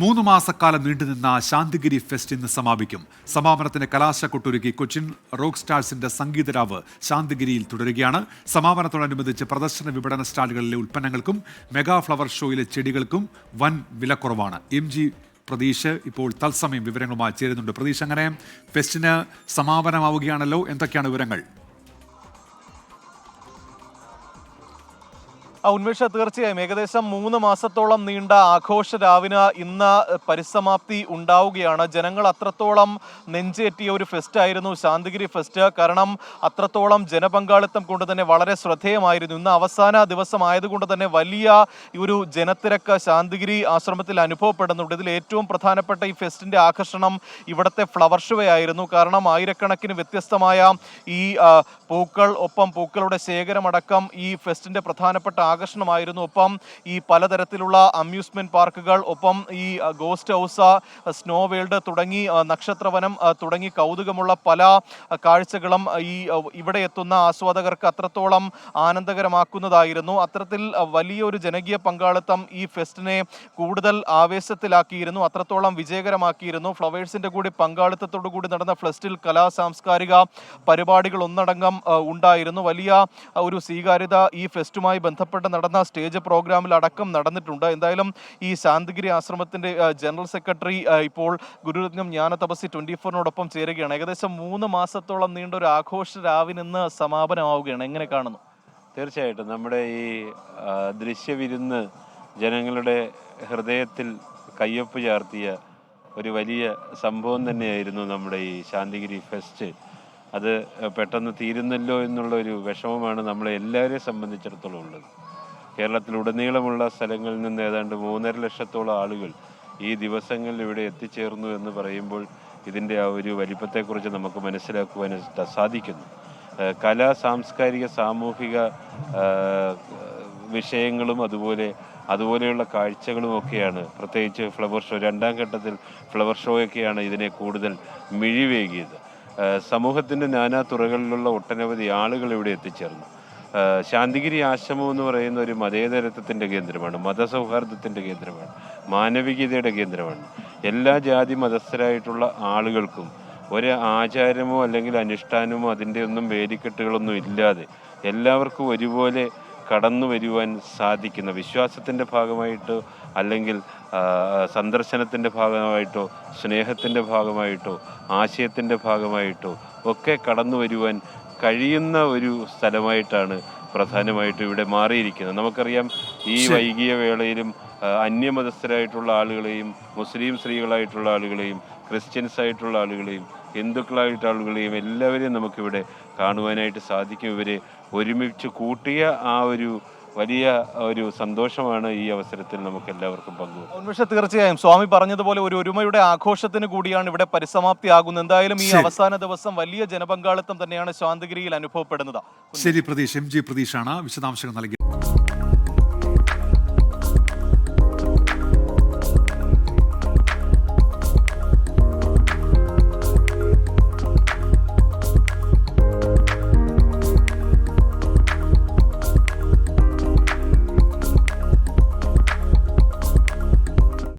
മൂന്ന് മാസക്കാലം നീണ്ടുനിന്ന ശാന്തിഗിരി ഫെസ്റ്റ് ഇന്ന് സമാപിക്കും. സമാപനത്തിന് കലാശക്കൊട്ടൊരുക്കി കൊച്ചിൻ റോക്ക് സ്റ്റാർസിന്റെ സംഗീതരാവ് ശാന്തിഗിരിയിൽ തുടരുകയാണ്. സമാപനത്തോടനുബന്ധിച്ച് പ്രദർശന വിപണന സ്റ്റാളുകളിലെ ഉൽപ്പന്നങ്ങൾക്കും മെഗാ ഫ്ലവർ ഷോയിലെ ചെടികൾക്കും വൻ വിലക്കുറവാണ്. എം ജി പ്രതീഷ് ഇപ്പോൾ തത്സമയം വിവരങ്ങളുമായി ചേരുന്നുണ്ട്. പ്രതീഷ് അങ്ങനെ ഫെസ്റ്റിന് സമാപനമാവുകയാണല്ലോ. എന്തൊക്കെയാണ് വിവരങ്ങൾ? ഉന്മേഷ തീർച്ചയായും. ഏകദേശം മൂന്ന് മാസത്തോളം നീണ്ട ആഘോഷ രാവിന് ഇന്ന് പരിസമാപ്തി ഉണ്ടാവുകയാണ്. ജനങ്ങൾ അത്രത്തോളം നെഞ്ചേറ്റിയ ഒരു ഫെസ്റ്റ് ആയിരുന്നു ശാന്തിഗിരി ഫെസ്റ്റ്. കാരണം അത്രത്തോളം ജനപങ്കാളിത്തം കൊണ്ട് തന്നെ വളരെ ശ്രദ്ധേയമായിരുന്നു. ഇന്ന് അവസാന ദിവസമായതുകൊണ്ട് തന്നെ വലിയ ഒരു ജനത്തിരക്ക് ശാന്തിഗിരി ആശ്രമത്തിൽ അനുഭവപ്പെടുന്നുണ്ട്. ഇതിൽ ഏറ്റവും പ്രധാനപ്പെട്ട ഈ ഫെസ്റ്റിന്റെ ആകർഷണം ഇവിടുത്തെ ഫ്ലവർ ഷോ ആയിരുന്നു. കാരണം ആയിരക്കണക്കിന് വ്യത്യസ്തമായ ഈ പൂക്കൾ ഒപ്പം പൂക്കളുടെ ശേഖരമടക്കം ഈ ഫെസ്റ്റിന്റെ പ്രധാനപ്പെട്ട ആകർഷണമായിരുന്നു. ഒപ്പം ഈ പലതരത്തിലുള്ള അമ്യൂസ്മെന്റ് പാർക്കുകൾ ഒപ്പം ഈ ഗോസ്റ്റ് ഹൗസ് സ്നോ വേൾഡ് തുടങ്ങി നക്ഷത്രവനം തുടങ്ങി കൗതുകമുള്ള പല കാഴ്ചകളും ഈ ഇവിടെ എത്തുന്ന ആസ്വാദകർക്ക് അത്രത്തോളം ആനന്ദകരമാക്കുന്നതായിരുന്നു. അത്തരത്തിൽ വലിയൊരു ജനകീയ പങ്കാളിത്തം ഈ ഫെസ്റ്റിനെ കൂടുതൽ ആവേശത്തിലാക്കിയിരുന്നു അത്രത്തോളം വിജയകരമാക്കിയിരുന്നു. ഫ്ലവേഴ്സിന്റെ കൂടി പങ്കാളിത്തത്തോടു കൂടി നടന്ന ഫെസ്റ്റിൽ കലാ സാംസ്കാരിക പരിപാടികൾ ഒന്നടങ്കം ഉണ്ടായിരുന്നു. വലിയ ഒരു സ്വീകാര്യത ഈ ഫെസ്റ്റുമായി ബന്ധപ്പെട്ട് നടന്ന സ്റ്റേജ് പ്രോഗ്രാമിൽ അടക്കം നടന്നിട്ടുണ്ട്. എന്തായാലും ഈ ശാന്തിഗിരി ആശ്രമത്തിന്റെ ജനറൽ സെക്രട്ടറി ഇപ്പോൾ ഗുരുരത്നം ജ്ഞാന തപസ്സി ട്വന്റി ഫോറിനോടൊപ്പം ചേരുകയാണ്. ഏകദേശം മൂന്ന് മാസത്തോളം നീണ്ട ഒരു ആഘോഷ രാവിനിന്ന് സമാപനമാവുകയാണ്. എങ്ങനെ കാണുന്നു? തീർച്ചയായിട്ടും. നമ്മുടെ ഈ ദൃശ്യവിരുന്ന് ജനങ്ങളുടെ ഹൃദയത്തിൽ കയ്യൊപ്പ് ചാർത്തിയ ഒരു വലിയ സംഭവം തന്നെയായിരുന്നു നമ്മുടെ ഈ ശാന്തിഗിരി ഫെസ്റ്റ്. അത് പെട്ടെന്ന് തീരുന്നല്ലോ എന്നുള്ള ഒരു വിഷമമാണ് നമ്മളെ എല്ലാവരെയും സംബന്ധിച്ചിടത്തോളം ഉള്ളത്. കേരളത്തിലുടനീളമുള്ള സ്ഥലങ്ങളിൽ നിന്ന് ഏതാണ്ട് മൂന്നര ലക്ഷത്തോളം ആളുകൾ ഈ ദിവസങ്ങളിൽ ഇവിടെ എത്തിച്ചേർന്നു എന്ന് പറയുമ്പോൾ ഇതിന്റെ ആ ഒരു വലിപ്പത്തെക്കുറിച്ച് നമുക്ക് മനസ്സിലാക്കുവാൻ സാധിക്കുന്നു. കലാ സാംസ്കാരിക സാമൂഹിക വിഷയങ്ങളും അതുപോലെ അതുപോലെയുള്ള കാഴ്ചകളും ഒക്കെയാണ്. പ്രത്യേകിച്ച് ഫ്ലവർ ഷോ രണ്ടാം ഘട്ടത്തിൽ ഫ്ലവർ ഷോയൊക്കെയാണ് ഇതിനെ കൂടുതൽ മിഴിവേകിയത്. സമൂഹത്തിന്റെ നാനാ തുറകളിലുള്ള ഒട്ടനവധി ആളുകൾ ഇവിടെ എത്തിച്ചേർന്നു. ശാന്തിഗിരി ആശ്രമം എന്ന് പറയുന്ന ഒരു മതേതരത്വത്തിന്റെ കേന്ദ്രമാണ് മതസൗഹാർദ്ദത്തിന്റെ കേന്ദ്രമാണ് മാനവികതയുടെ കേന്ദ്രമാണ്. എല്ലാ ജാതി മതസ്ഥരായിട്ടുള്ള ആളുകൾക്കും ഒരു ആചാരമോ അല്ലെങ്കിൽ അനുഷ്ഠാനമോ അതിന്റെ ഒന്നും വേലിക്കെട്ടുകളൊന്നും ഇല്ലാതെ എല്ലാവർക്കും ഒരുപോലെ കടന്നു വരുവാൻ സാധിക്കുന്ന വിശ്വാസത്തിന്റെ ഭാഗമായിട്ടോ അല്ലെങ്കിൽ സന്ദർശനത്തിന്റെ ഭാഗമായിട്ടോ സ്നേഹത്തിന്റെ ഭാഗമായിട്ടോ ആശയത്തിന്റെ ഭാഗമായിട്ടോ ഒക്കെ കടന്നു വരുവാൻ കഴിയുന്ന ഒരു സ്ഥലമായിട്ടാണ് പ്രധാനമായിട്ടും ഇവിടെ മാറിയിരിക്കുന്നത്. നമുക്കറിയാം ഈ വൈകിയ വേളയിലും അന്യമതസ്ഥരായിട്ടുള്ള ആളുകളെയും മുസ്ലിം സ്ത്രീകളായിട്ടുള്ള ആളുകളെയും ക്രിസ്ത്യൻസ് ആയിട്ടുള്ള ആളുകളെയും ഹിന്ദുക്കളായിട്ടുള്ള ആളുകളെയും എല്ലാവരെയും നമുക്കിവിടെ കാണുവാനായിട്ട് സാധിക്കും. ഇവരെ ഒരുമിച്ച് കൂട്ടിയ ആ ഒരു വലിയ ഒരു സന്തോഷമാണ് ഈ അവസരത്തിൽ നമുക്ക് എല്ലാവർക്കും പങ്കുവെക്കുന്നത് ഉന്മേഷ തീർച്ചയായും. സ്വാമി പറഞ്ഞതുപോലെ ഒരു ഒരുമയുടെ ആഘോഷത്തിന് കൂടിയാണ് ഇവിടെ പരിസമാപ്തി ആകുന്നത് എന്തായാലും ഈ അവസാന ദിവസം വലിയ ജനപങ്കാളിത്തം തന്നെയാണ് ശാന്തഗിരിയിൽ അനുഭവപ്പെടുന്നത്. ശരി പ്രതീഷ്. എം ജി പ്രതീഷാണ് വിശദാംശങ്ങൾ നൽകി